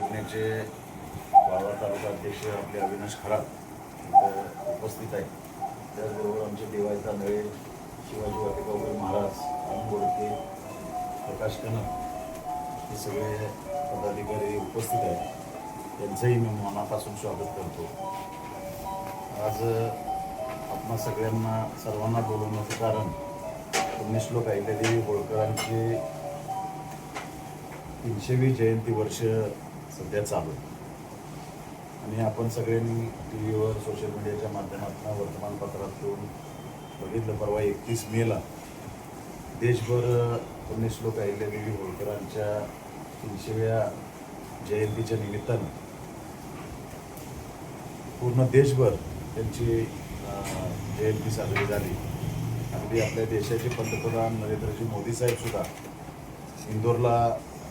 योजनेचे वाळवा तालुका अध्यक्ष आपले अविनाश खरात उपस्थित आहेत. त्याचबरोबर आमचे देवाई तांदळे शिवाजी वाटेगावकर महाराज अरुण प्रकाश कनक हे सगळे पदाधिकारी उपस्थित आहेत. त्यांचंही मी मनापासून स्वागत करतो. आज आपणा सगळ्यांना सर्वांना बोलवण्याचं कारण पुण्यश्लोक अहिल्यादेवी होळकरांची तीनशेवी जयंती वर्ष सध्या चालू आहे. आणि आपण सगळ्यांनी टी व्हीवर सोशल मीडियाच्या माध्यमातून वर्तमानपत्रातून बघितलं. परवा एकतीस मेला देशभर पुण्यश्लोक अहिल्यादेवी होळकरांच्या तीनशेव्या जयंतीच्या निमित्तानं पूर्ण देशभर त्यांची जयंती साजरी झाली. अगदी आपल्या देशाचे पंतप्रधान नरेंद्रजी मोदी साहेब सुद्धा इंदोरला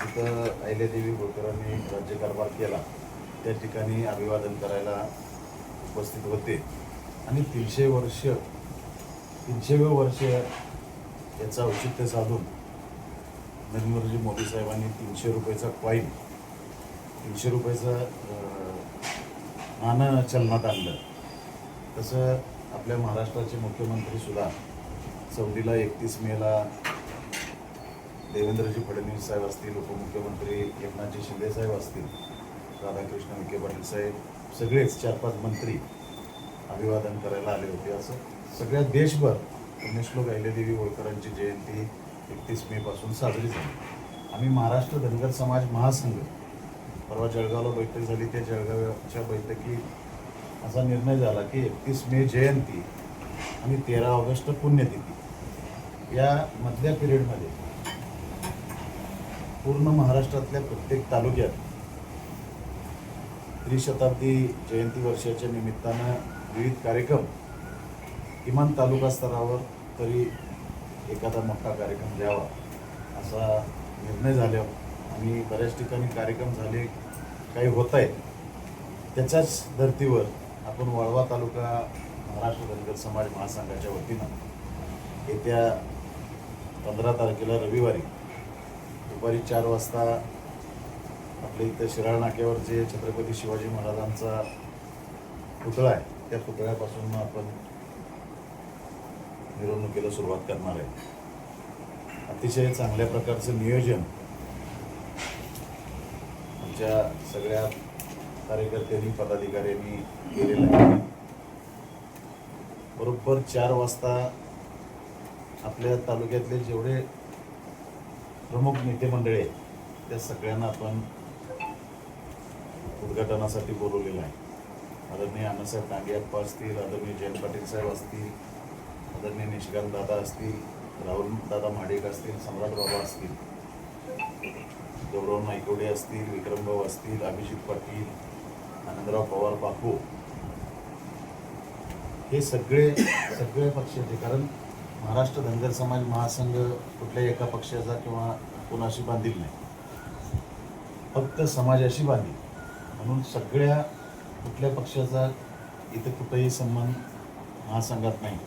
तिथं अहिल्यादेवी होळकरांनी राज्यकारभार केला. त्या ठिकाणी अभिवादन करायला उपस्थित होते. आणि तीनशे वर्ष तीनशेवे वर्ष याचं औचित्य साधून नरेंद्रजी मोदी साहेबांनी तीनशे रुपयाचा कॉईन तीनशे रुपयाचं नाणं चलनात आणलं. तसं आपल्या महाराष्ट्राचे मुख्यमंत्री सुद्धा चौथीला एकतीस मेला देवेंद्रजी फडणवीस साहेब असतील उपमुख्यमंत्री एकनाथजी शिंदे साहेब असतील राधाकृष्ण विखे पाटील साहेब सगळेच चार पाच मंत्री अभिवादन करायला आले होते. असं सगळ्या देशभर पुण्यश्लोक अहिल्यादेवी होळकरांची जयंती एकतीस मेपासून साजरी झाली. आम्ही महाराष्ट्र धनगर समाज महासंघ परवा जळगावला बैठक झाली. त्या जळगावच्या बैठकीत असा निर्णय झाला की एकतीस मे जयंती आणि तेरा ऑगस्ट पुण्यतिथी. या मधल्या पिरियडमध्ये पूर्ण महाराष्ट्रातल्या प्रत्येक तालुक्यात त्रिशताब्दी जयंती वर्षाच्या निमित्तानं विविध कार्यक्रम किमान तालुका स्तरावर तरी एखादा मोठा कार्यक्रम द्यावा असा निर्णय झाल्यावर आणि बऱ्याच ठिकाणी कार्यक्रम झाले काही होत आहेत त्याच्याच धर्तीवर आपण वाळवा तालुका महाराष्ट्र धनगर समाज महासंघाच्या वतीनं येत्या पंधरा तारखेला रविवारी दुपारी चार वाजता आपल्या इथं शिराळ नाक्यावर जे छत्रपती शिवाजी महाराजांचा पुतळा आहे. त्या पुतळ्यापासून आपण मिरवणुकीला सुरुवात करणार आहे. अतिशय चांगल्या प्रकारचं नियोजन आमच्या सगळ्या कार्यकर्त्यांनी पदाधिकाऱ्यांनी केलेलं आहे. बरोबर चार वाजता आपल्या तालुक्यातले जेवढे प्रमुख नेते मंडळी आहेत. त्या सगळ्यांना आपण उद्घाटनासाठी बोलवलेलं आहे. आदरणीय अण्णासाहेब डांगे अप्पा असतील आदरणीय जयंत पाटील साहेब असतील आदरणीय निशिकांत दादा असतील राहुल दादा महाडिक असतील सम्राट बाबा असतील गौरव नायकवडे असतील विक्रमभाऊ असतील अभिजित पाटील आनंदराव पवार बापू. हे सगळे सगळे पक्षाचे कारण महाराष्ट्र धनगर समाज महासंघ कुठल्याही एका पक्षाचा किंवा कोणाशी बांधील नाही. फक्त समाजाशी बांधील. म्हणून सगळ्या कुठल्या पक्षाचा इथं कुठंही संबंध महासंघात नाही.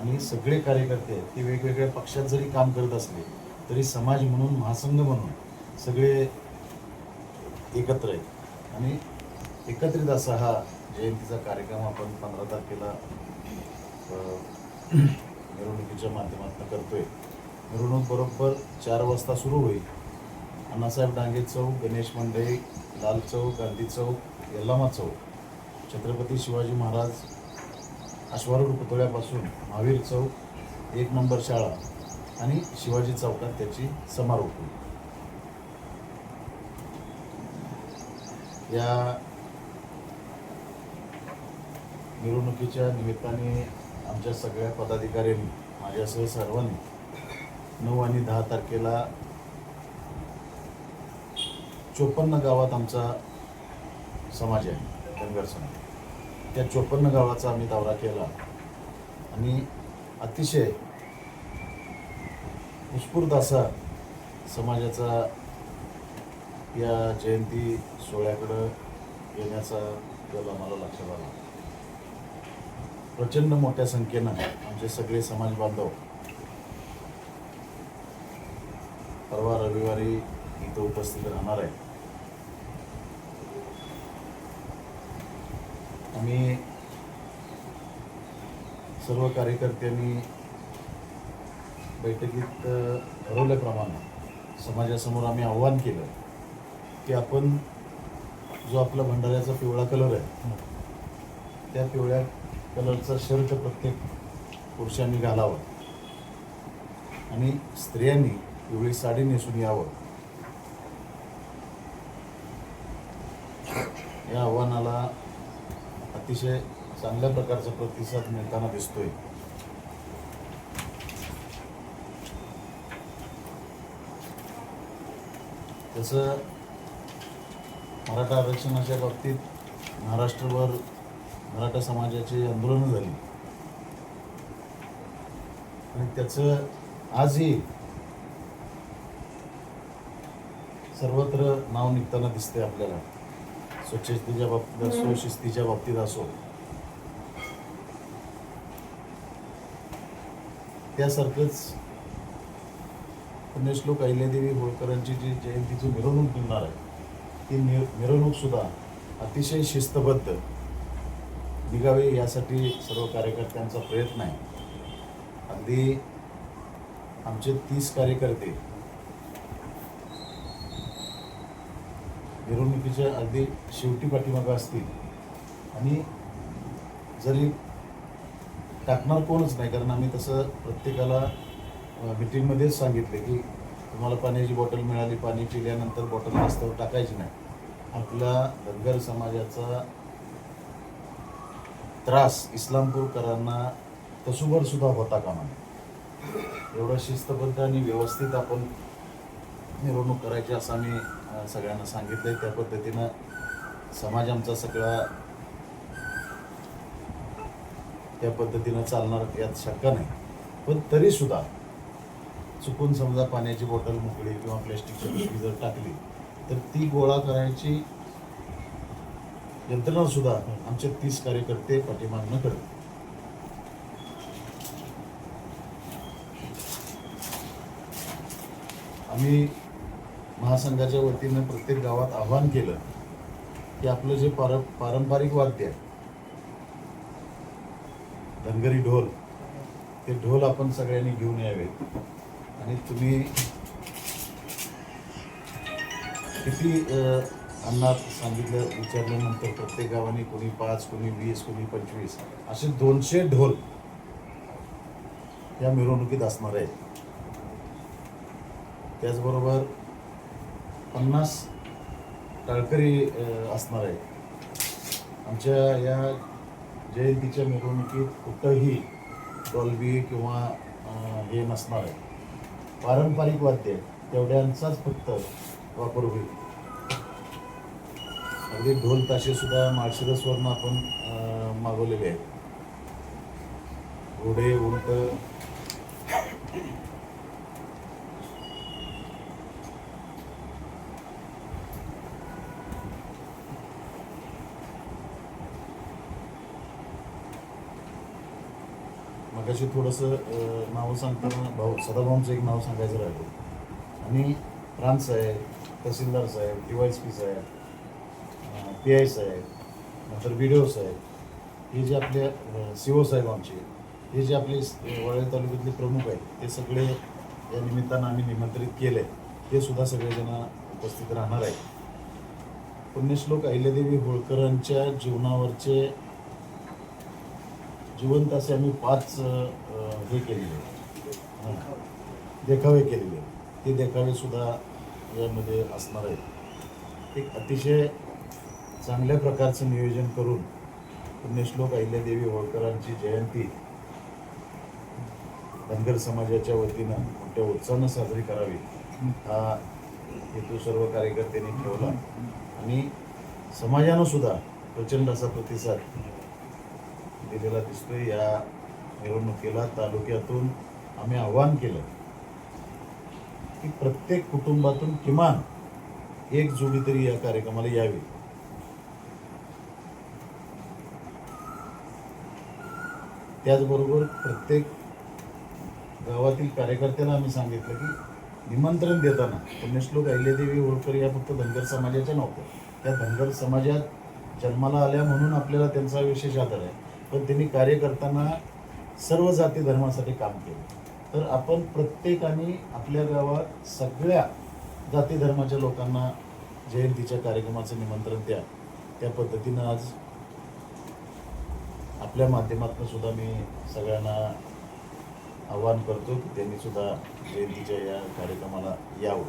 आणि सगळे कार्यकर्ते आहेत ते वेगवेगळ्या पक्षात जरी काम करत असले तरी समाज म्हणून महासंघ म्हणून सगळे एकत्र आहेत. आणि एकत्रित असा हा जयंतीचा कार्यक्रम आपण पंधरा तारखेला मिरवणुकीच्या माध्यमातून करतोय. मिरवणूक बरोबर चार वाजता सुरू होईल. अण्णासाहेब डांगे चौक गणेश मंडई लाल चौक गांधी चौक यल्लामा चौक छत्रपती शिवाजी महाराज अश्वारूढ पुतळ्यापासून महावीर चौक एक नंबर शाळा आणि शिवाजी चौकात त्याची समारोप होईल. या मिरवणुकीच्या निमित्ताने आमच्या सगळ्या पदाधिकाऱ्यांनी माझ्यासह सर्वांनी नऊ आणि दहा तारखेला चोपन्न गावात आमचा समाज आहे धनगर समाज. त्या चोपन्न गावाचा आम्ही दौरा केला. आणि अतिशय उत्स्फूर्त असा समाजाचा या जयंती सोहळ्याकडं येण्याचा कल आम्हाला लक्षात आला. प्रचंड मोठ्या संख्येनं आमचे सगळे समाज बांधव परवा रविवारी इथं उपस्थित राहणार आहे आम्ही सर्व कार्यकर्त्यांनी बैठकीत ठरवल्याप्रमाणे समाजासमोर आम्ही आव्हान केलं की आपण जो आपला भंडाऱ्याचा पिवळा कलर आहे त्या पिवळ्या कलरचा शर्ट प्रत्येक पुरुषांनी घालावं. आणि स्त्रियांनी एवढी साडी नेसून यावं. या आव्हानाला अतिशय चांगल्या प्रकारचा प्रतिसाद मिळताना दिसतोय. तसं मराठा आरक्षणाच्या बाबतीत महाराष्ट्रभर मराठा समाजाची आंदोलनं झाली. आणि त्याचं आजही सर्वत्र नाव निघताना दिसते आपल्याला. स्वच्छतेच्या बाबतीत असो शिस्तीच्या बाबतीत असो. त्यासारखंच पुण्यश्लोक अहिल्यादेवी होळकरांची जी जयंतीची मिरवणूक निघणार आहे ती मिर मिरवणूक सुद्धा अतिशय शिस्तबद्ध. निघावे यासाठी सर्व कार्यकर्त्यांचा प्रयत्न आहे. अगदी आमचे तीस कार्यकर्ते मिरवणुकीच्या अगदी शेवटी पाठीमागं असतील. आणि जरी टाकणार कोणच नाही कारण आम्ही तसं प्रत्येकाला मिटिंगमध्येच सांगितले की तुम्हाला पाण्याची बॉटल मिळाली पाणी पिल्यानंतर बॉटल रस्त्यावर टाकायची नाही. आपला धनगर समाजाचा त्रास इस्लामपूरकरांना तसुभर सुद्धा होता कामा नये एवढं शिस्तबद्ध आणि व्यवस्थित आपण मिरवणूक करायची असं आम्ही सगळ्यांना सांगितलंय. त्या पद्धतीनं समाज आमचा सगळा त्या पद्धतीनं चालणार यात शक्य नाही. पण तरी सुद्धा चुकून समजा पाण्याची बॉटल मोकळी किंवा प्लॅस्टिकची पिशवी जर टाकली तर ती गोळा करायची यंत्रणा सुद्धा आमचे तीस कार्यकर्ते पाठीमागणं करत आम्ही महासंघाच्या वतीनं प्रत्येक गावात आव्हान केलं की आपलं जे पार पारंपरिक वाद्य आहे धनगरी ढोल ते ढोल आपण सगळ्यांनी घेऊन यावेत. आणि तुम्ही किती अ, अन्नात सांगितलं विचारल्यानंतर प्रत्येक गावाने कोणी पाच कोणी वीस कोणी पंचवीस असे दोनशे ढोल या मिरवणुकीत असणार आहेत. त्याचबरोबर पन्नास टाळकरी असणार आहेत. आमच्या या जयंतीच्या मिरवणुकीत कुठंही डॉल्बी किंवा हे नसणार आहे पारंपरिक वाद्य तेवढ्यांचाच फक्त वापर होईल. अगदी ढोल ताशे सुद्धा माळशिरसवरनं आपण मागवलेले आहेत. घोडे उंट. मगाशी थोडंसं नाव नावं सांगताना भाऊ सदाभाऊंचं एक नाव सांगायचं राहिलं. आणि प्रांत साहेब तहसीलदार साहेब डी वाय एस पी साहेब पी आय साहेब नंतर बी डी ओ साहेब हे जे आपले सी ओ साहेब आमचे हे जे आपले वळे तालुक्यातले प्रमुख आहेत ते सगळे या निमित्तानं आम्ही निमंत्रित केले ते सुद्धा सगळेजण उपस्थित राहणार आहेत. पुण्यश्लोक अहिल्यादेवी होळकरांच्या जीवनावरचे जिवंत असे आम्ही पाच हे केलेले देखावे केलेले ते देखावे सुद्धा यामध्ये असणार आहेत. एक अतिशय चांगल्या प्रकारचं नियोजन करून पुण्यश्लोक अहिल्यादेवी होळकरांची जयंती धनगर समाजाच्या वतीनं मोठ्या उत्साहानं साजरी करावी. हा हेतू सर्व कार्यकर्त्यांनी ठेवला. आणि समाजानं सुद्धा प्रचंड असा प्रतिसाद दिलेला दिसतोय. या मिरवणुकीला तालुक्यातून आम्ही आव्हान केलं की प्रत्येक कुटुंबातून किमान एक जोडी तरी या कार्यक्रमाला यावी. त्याचबरोबर प्रत्येक गावातील कार्यकर्त्यांना आम्ही सांगितलं की निमंत्रण देताना पुण्यश्लोक अहिल्यादेवी होळकर या फक्त धनगर समाजाच्या नव्हत्या. त्या धनगर समाजात जन्माला आल्या म्हणून आपल्याला त्यांचा विशेष आदर आहे. पण त्यांनी कार्य करताना सर्व जाती धर्मासाठी काम केलं. तर आपण प्रत्येकाने आपल्या गावात सगळ्या जाती धर्माच्या लोकांना जयंतीच्या कार्यक्रमाचं निमंत्रण द्या. त्या पद्धतीनं आज आपल्या माध्यमातून सुद्धा मी सगळ्यांना आवाहन करतो की त्यांनी सुद्धा जयंतीच्या या कार्यक्रमाला यावं.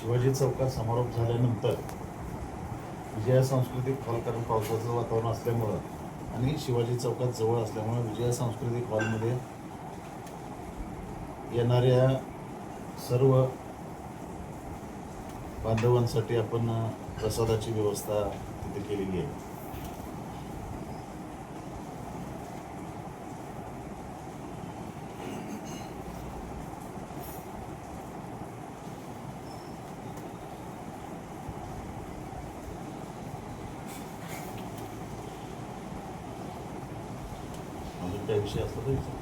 शिवाजी चौकात समारोप झाल्यानंतर विजया सांस्कृतिक हॉल कारण पावसाचं वातावरण असल्यामुळं आणि शिवाजी चौकात जवळ असल्यामुळं विजया सांस्कृतिक हॉलमध्ये येणाऱ्या सर्व बांधवांसाठी आपण प्रसादाची व्यवस्था तिथे केलेली आहे. अजून काही विषय असला